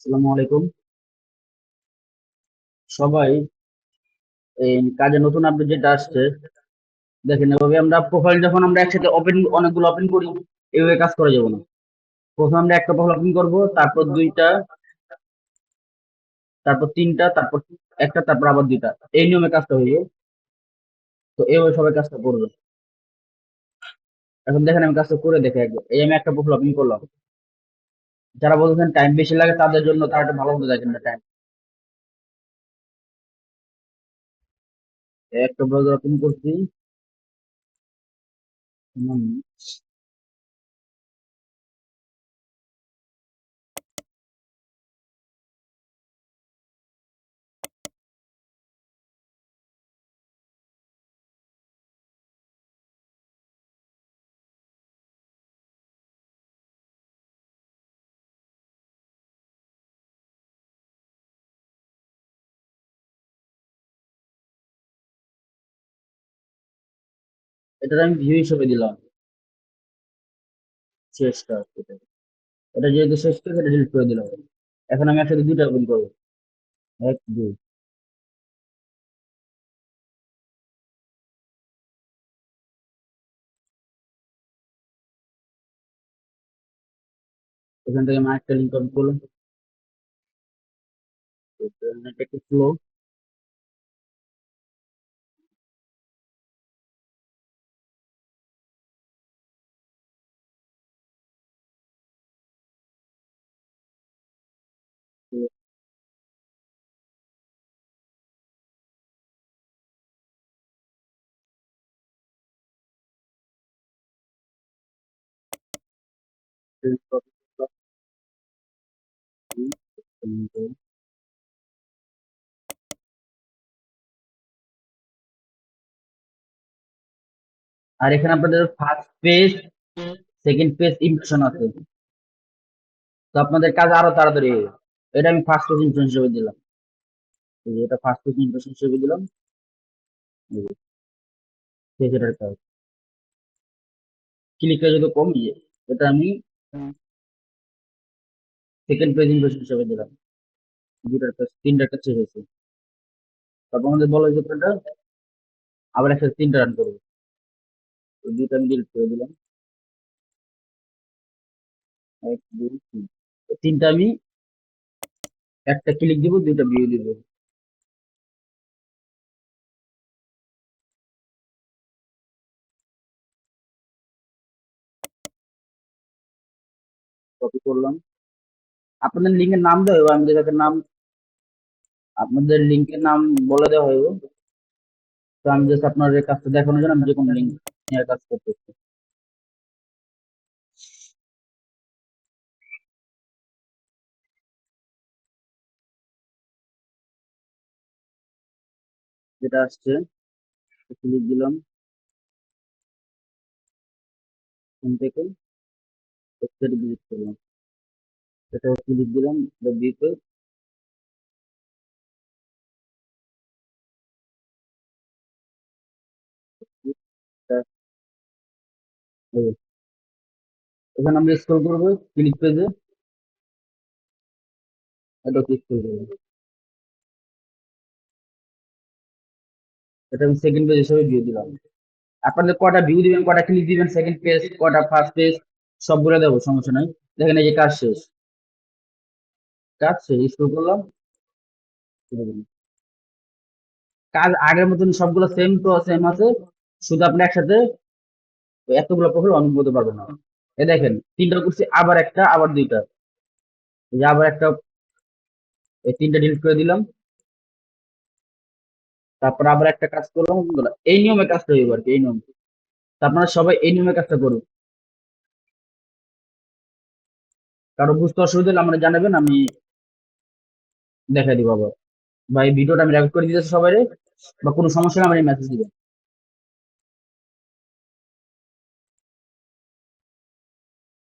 আসসালামু সবাই এই কাজে নতুন আপডেট যেটা আসছে, দেখেন এভাবে আমরা প্রোফাইল যখন আমরা একসাথে ওপেন অনেকগুলো ওপেন করি এইভাবে কাজ করা যাবে না। প্রথমে আমরা একটা প্রোফাইল ওপেন করব, তারপর দুইটা, তারপর তিনটা, তারপর একটা, তারপর আবার দুইটা। এই নিয়মে কাজটা হয়ে তো এইভাবে সবাই কাজটা করবে। এখন দেখেন আমি কাজটা করে দেখে একবার। এই আমি একটা প্রোফাইল ওপেন করলাম। যারা বলছেন টাইম বেশি লাগে, তাদের জন্য তারা একটু ভালো মতো দেখেন না টাইম একটা ব্রাউজার ওপেন করছি। হুম, এটা আমি ভিউ হিসেবে দিলাম। শেষটা এটা। এটা যেহেতু শেষ করে এটা ডিলিট করে দিলাম। এখন আমি একসাথে দুইটা ওপেন করব। এক দুই। এখান থেকে আমি আরেকটা লিঙ্ক ওপেন করলাম। এটা একটু স্লো আর এখানে আপনাদের first page second page impression আছে। তো আপনাদের কাজ আরও তাড়াতাড়ি এটা আমি ফার্স্ট পেজ ইমপ্রেশন হিসেবে দিলাম। এটা ফার্স্ট পেজ ইমপ্রেশন হিসেবে দিলাম। কাজ। ক্লিকটা যদি কমিয়ে এটা আমি সেকেন্ড পেজ ইমপ্রেশন হিসেবে দিলাম। দুটার কাজ, তিনটার শেষ হয়েছে। তারপর আমাদের বলা যে এটা আবার একসাথে তিনটা রান করব। তো দুটো আমি ডিলিট করে দিলাম। এক, দুই তিনটা আমি একটা ক্লিক দিব, দুইটা ভিউ দিব। কপি করলাম। আপনাদের লিঙ্কের নাম দেওয়া হবে আমাদের কাছে নাম, আপনাদের লিঙ্কের নাম বলে দেওয়া হবে তো আমি জাস্ট আপনার কাজটা দেখানোর জন্য আমি যে কোনো লিঙ্ক নিয়ে কাজ করতেছি। যেটা আসছে ক্লিক দিলাম। থেকে। ওয়েবসাইট ভিজিট করলাম এটা ক্লিক দিলাম এটা দিতে এখানে আমরা স্ক্রল করব ক্লিক পেজে এটা ক্লিক করে দেবো এটা আমি সেকেন্ড পেজ হিসেবে ভিউ দিলাম। আপনাদের কটা ভিউ দিবেন, কটা ক্লিক দিবেন সেকেন্ড পেজ কটা ফার্স্ট পেজ সবগুলো দেবো, সমস্যা নাই। দেখেন এই যে কাজ শেষ। কাজ শেষ স্ক্রল করলাম। কাজ আগের মতন সবগুলো সেম তো সেম আছে। শুধু আপনি একসাথে এতগুলো প্রোফাইল অন করতে পারবেন না। এ দেখেন, তিনটা করছি, আবার একটা, আবার দুইটা। এই আবার একটা, এই তিনটা ডিলিট করে দিলাম। তারপর আবার একটা কাজ করলাম। এই নিয়মে কাজটা হইব আর কি, এই নিয়ম। আপনারা সবাই এই নিয়মে কাজটা করুন। কারও বুঝতে অসুবিধা হলে আমরা জানাবেন, আমি দেখাই দিব আবার। বা এই ভিডিওটা আমি রেকর্ড করে দিতেছি সবাই বা কোনো সমস্যা হলে আমার মেসেজ দিবেন।